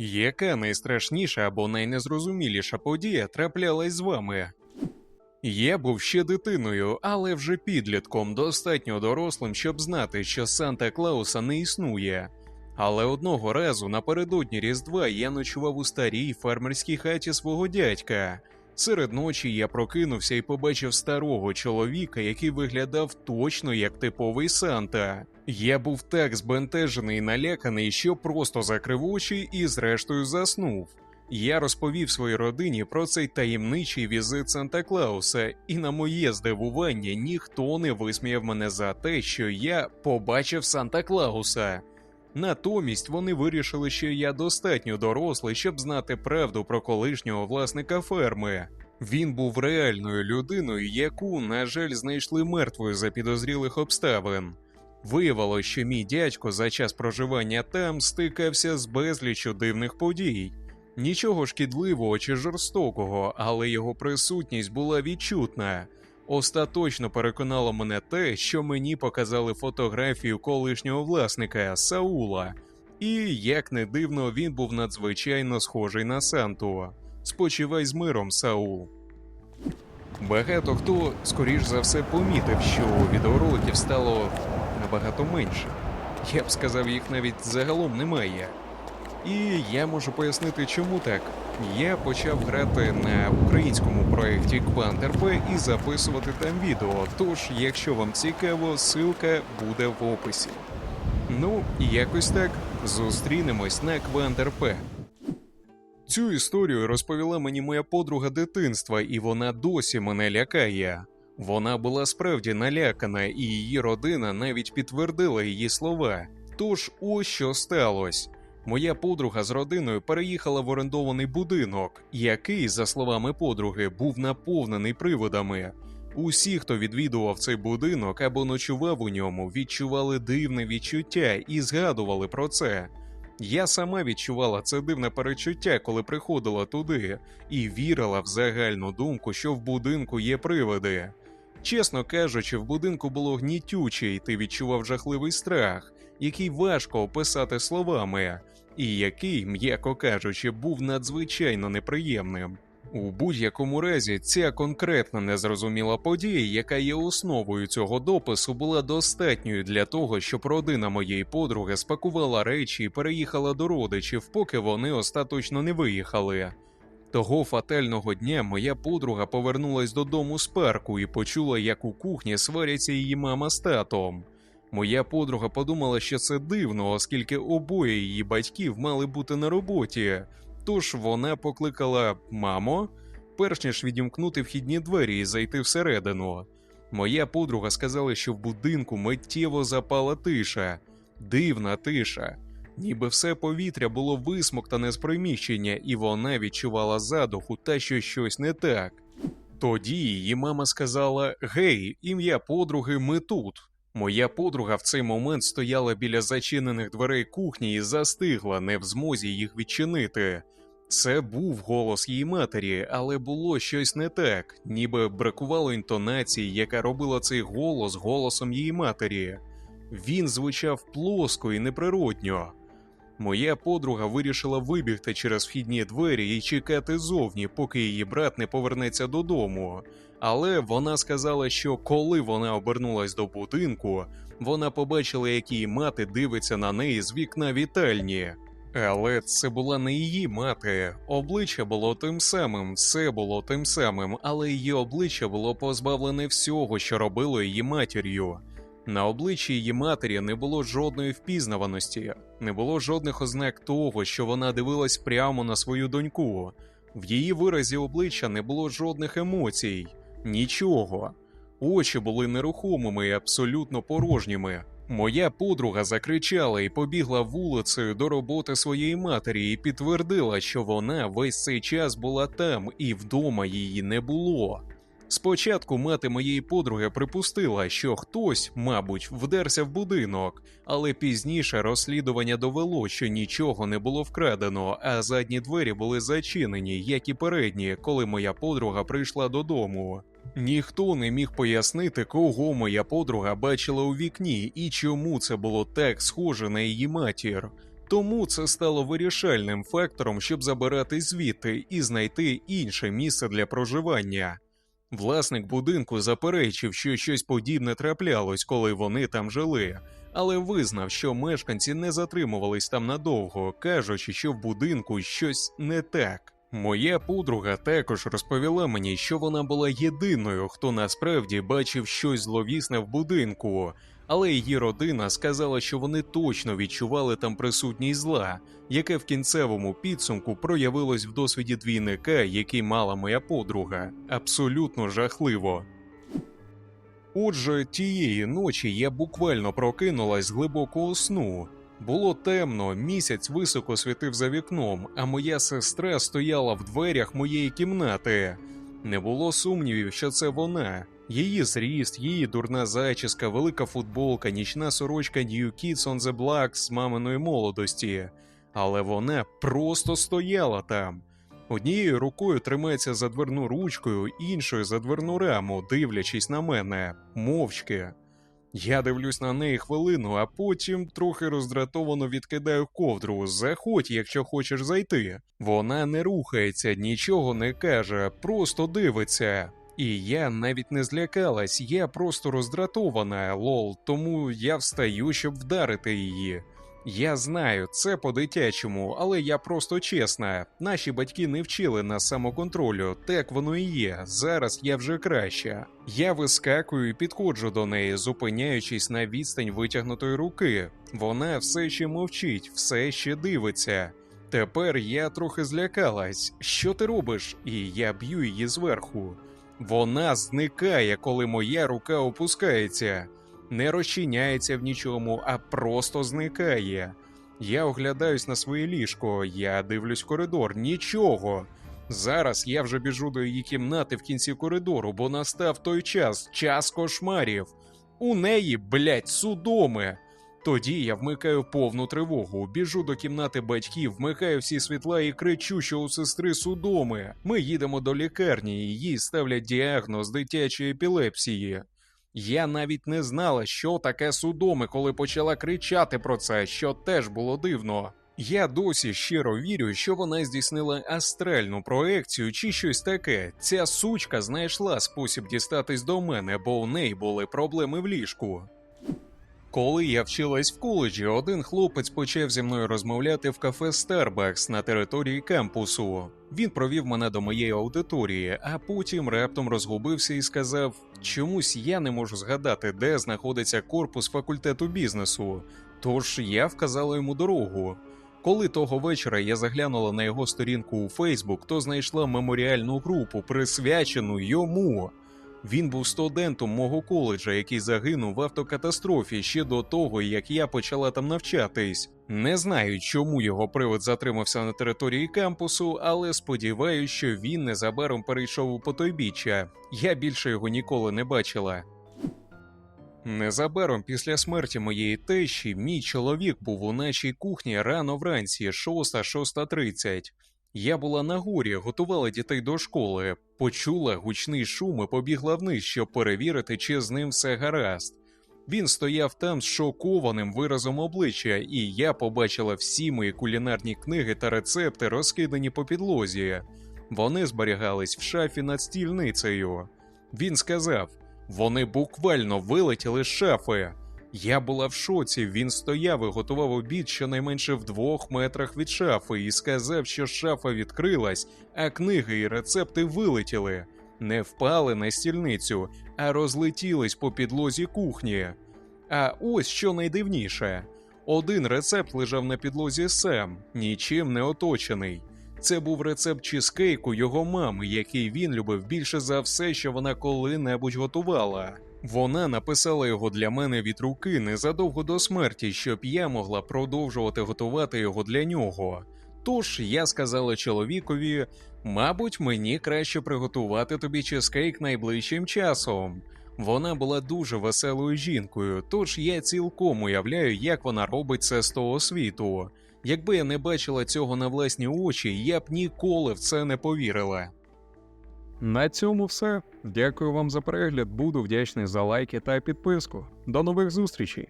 Яка найстрашніша або найнезрозуміліша подія траплялась з вами? Я був ще дитиною, але вже підлітком, достатньо дорослим, щоб знати, що Санта Клауса не існує. Але одного разу напередодні Різдва я ночував у старій фермерській хаті свого дядька. Серед ночі я прокинувся і побачив старого чоловіка, який виглядав точно як типовий Санта. Я був так збентежений і наляканий, що просто закрив очі і зрештою заснув. Я розповів своїй родині про цей таємничий візит Санта Клауса, і на моє здивування ніхто не висміяв мене за те, що я побачив Санта Клауса. Натомість вони вирішили, що я достатньо дорослий, щоб знати правду про колишнього власника ферми. Він був реальною людиною, яку, на жаль, знайшли мертвою за підозрілих обставин. Виявилось, що мій дядько за час проживання там стикався з безліччю дивних подій. Нічого шкідливого чи жорстокого, але його присутність була відчутна. Остаточно переконало мене те, що мені показали фотографію колишнього власника Саула, і, як не дивно, він був надзвичайно схожий на Санту. Спочивай з миром, Саул. Багато хто, скоріш за все, помітив, що відеороликів стало набагато менше. Я б сказав, їх навіть загалом немає. І я можу пояснити, чому так. Я почав грати на українському проєкті Квантерпе і записувати там відео. Тож, якщо вам цікаво, ссылка буде в описі. Ну, якось так зустрінемось на Квантерпе. Цю історію розповіла мені моя подруга дитинства, і вона досі мене лякає. Вона була справді налякана, і її родина навіть підтвердила її слова. Тож, ось що сталося. Моя подруга з родиною переїхала в орендований будинок, який, за словами подруги, був наповнений приводами. Усі, хто відвідував цей будинок або ночував у ньому, відчували дивне відчуття і згадували про це. Я сама відчувала це дивне перечуття, коли приходила туди, і вірила в загальну думку, що в будинку є привиди. Чесно кажучи, в будинку було гнітюче, і ти відчував жахливий страх, який важко описати словами, і який, м'яко кажучи, був надзвичайно неприємним. У будь-якому разі, ця конкретна незрозуміла подія, яка є основою цього допису, була достатньою для того, щоб родина моєї подруги спакувала речі і переїхала до родичів, поки вони остаточно не виїхали. Того фатального дня моя подруга повернулась додому з парку і почула, як у кухні сваряться її мама з татом. Моя подруга подумала, що це дивно, оскільки обоє її батьків мали бути на роботі. Тож вона покликала мамо, перш ніж відімкнути вхідні двері і зайти всередину. Моя подруга сказала, що в будинку миттєво запала тиша, дивна тиша. Ніби все повітря було висмоктане з приміщення, і вона відчувала задуху та що щось не так. Тоді її мама сказала: Гей, ім'я подруги, ми тут. Моя подруга в цей момент стояла біля зачинених дверей кухні і застигла, не в змозі їх відчинити. Це був голос її матері, але було щось не так, ніби бракувало інтонації, яка робила цей голос голосом її матері. Він звучав плоско і неприродньо. Моя подруга вирішила вибігти через вхідні двері і чекати зовні, поки її брат не повернеться додому. Але вона сказала, що коли вона обернулась до будинку, вона побачила, як її мати дивиться на неї з вікна вітальні. Але це була не її мати. Обличчя було тим самим, все було тим самим, але її обличчя було позбавлене всього, що робило її матір'ю. На обличчі її матері не було жодної впізнаваності, не було жодних ознак того, що вона дивилась прямо на свою доньку. В її виразі обличчя не було жодних емоцій, нічого. Очі були нерухомими і абсолютно порожніми. Моя подруга закричала і побігла вулицею до роботи своєї матері і підтвердила, що вона весь цей час була там і вдома її не було. Спочатку мати моєї подруги припустила, що хтось, мабуть, вдерся в будинок, але пізніше розслідування довело, що нічого не було вкрадено, а задні двері були зачинені, як і передні, коли моя подруга прийшла додому. Ніхто не міг пояснити, кого моя подруга бачила у вікні і чому це було так схоже на її матір. Тому це стало вирішальним фактором, щоб забиратись звідти і знайти інше місце для проживання. Власник будинку заперечив, що щось подібне траплялось, коли вони там жили, але визнав, що мешканці не затримувались там надовго, кажучи, що в будинку щось не так. Моя подруга також розповіла мені, що вона була єдиною, хто насправді бачив щось зловісне в будинку, але її родина сказала, що вони точно відчували там присутність зла, яке в кінцевому підсумку проявилось в досвіді двійника, який мала моя подруга. Абсолютно жахливо. Отже, тієї ночі я буквально прокинулась з глибокого сну. Було темно, місяць високо світив за вікном, а моя сестра стояла в дверях моєї кімнати. Не було сумнівів, що це вона. Її зріст, її дурна зачіска, велика футболка, нічна сорочка New Kids on the Block з маминої молодості. Але вона просто стояла там. Однією рукою тримається за дверну ручкою, іншою за дверну раму, дивлячись на мене, мовчки. Я дивлюсь на неї хвилину, а потім трохи роздратовано відкидаю ковдру. Заходь, якщо хочеш зайти. Вона не рухається, нічого не каже, просто дивиться. І я навіть не злякалась, я просто роздратована, лол, тому я встаю, щоб вдарити її. Я знаю, це по-дитячому, але я просто чесна. Наші батьки не вчили нас самоконтролю, так воно і є. Зараз я вже краща. Я вискакую і підходжу до неї, зупиняючись на відстань витягнутої руки. Вона все ще мовчить, все ще дивиться. Тепер я трохи злякалась. Що ти робиш? І я б'ю її зверху. Вона зникає, коли моя рука опускається не розчиняється в нічому, а просто зникає. Я оглядаюсь на своє ліжко, я дивлюсь в коридор, нічого. Зараз я вже біжу до її кімнати в кінці коридору, бо настав той час, час кошмарів. У неї, блять, судоми. Тоді я вмикаю повну тривогу, біжу до кімнати батьків, вмикаю всі світла і кричу, що у сестри судоми. Ми їдемо до лікарні, і їй ставлять діагноз дитячої епілепсії. Я навіть не знала, що таке судоми, коли почала кричати про це, що теж було дивно. Я досі щиро вірю, що вона здійснила астральну проекцію чи щось таке. Ця сучка знайшла спосіб дістатись до мене, бо у неї були проблеми в ліжку. Коли я вчилась в коледжі, один хлопець почав зі мною розмовляти в кафе Starbucks на території кампусу. Він провів мене до моєї аудиторії, а потім раптом розгубився і сказав: чомусь я не можу згадати, де знаходиться корпус факультету бізнесу. Тож я вказала йому дорогу. Коли того вечора я заглянула на його сторінку у Фейсбук, то знайшла меморіальну групу, присвячену йому. Він був студентом мого коледжа, який загинув в автокатастрофі ще до того, як я почала там навчатись. Не знаю, чому його привид затримався на території кампусу, але сподіваюся, що він незабаром перейшов у потойбіччя. Я більше його ніколи не бачила. Незабаром після смерті моєї тещі мій чоловік був у нашій кухні рано вранці, 6-6.30. Я була на горі, готувала дітей до школи, почула гучний шум і побігла вниз, щоб перевірити, чи з ним все гаразд. Він стояв там з шокованим виразом обличчя, і я побачила всі мої кулінарні книги та рецепти, розкидані по підлозі. Вони зберігались в шафі над стільницею. Він сказав: вони буквально вилетіли з шафи. Я була в шоці. Він стояв і готував обід щонайменше в двох метрах від шафи і сказав, що шафа відкрилась, а книги і рецепти вилетіли, не впали на стільницю, а розлетілись по підлозі кухні. А ось що найдивніше: один рецепт лежав на підлозі сам, нічим не оточений. Це був рецепт чизкейку його мами, який він любив більше за все, що вона коли-небудь готувала. Вона написала його для мене від руки незадовго до смерті, щоб я могла продовжувати готувати його для нього. Тож я сказала чоловікові: мабуть, мені краще приготувати тобі чизкейк найближчим часом. Вона була дуже веселою жінкою, тож я цілком уявляю, як вона робить це з того світу. Якби я не бачила цього на власні очі, я б ніколи в це не повірила. На цьому все. Дякую вам за перегляд. Буду вдячний за лайки та підписку. До нових зустрічей!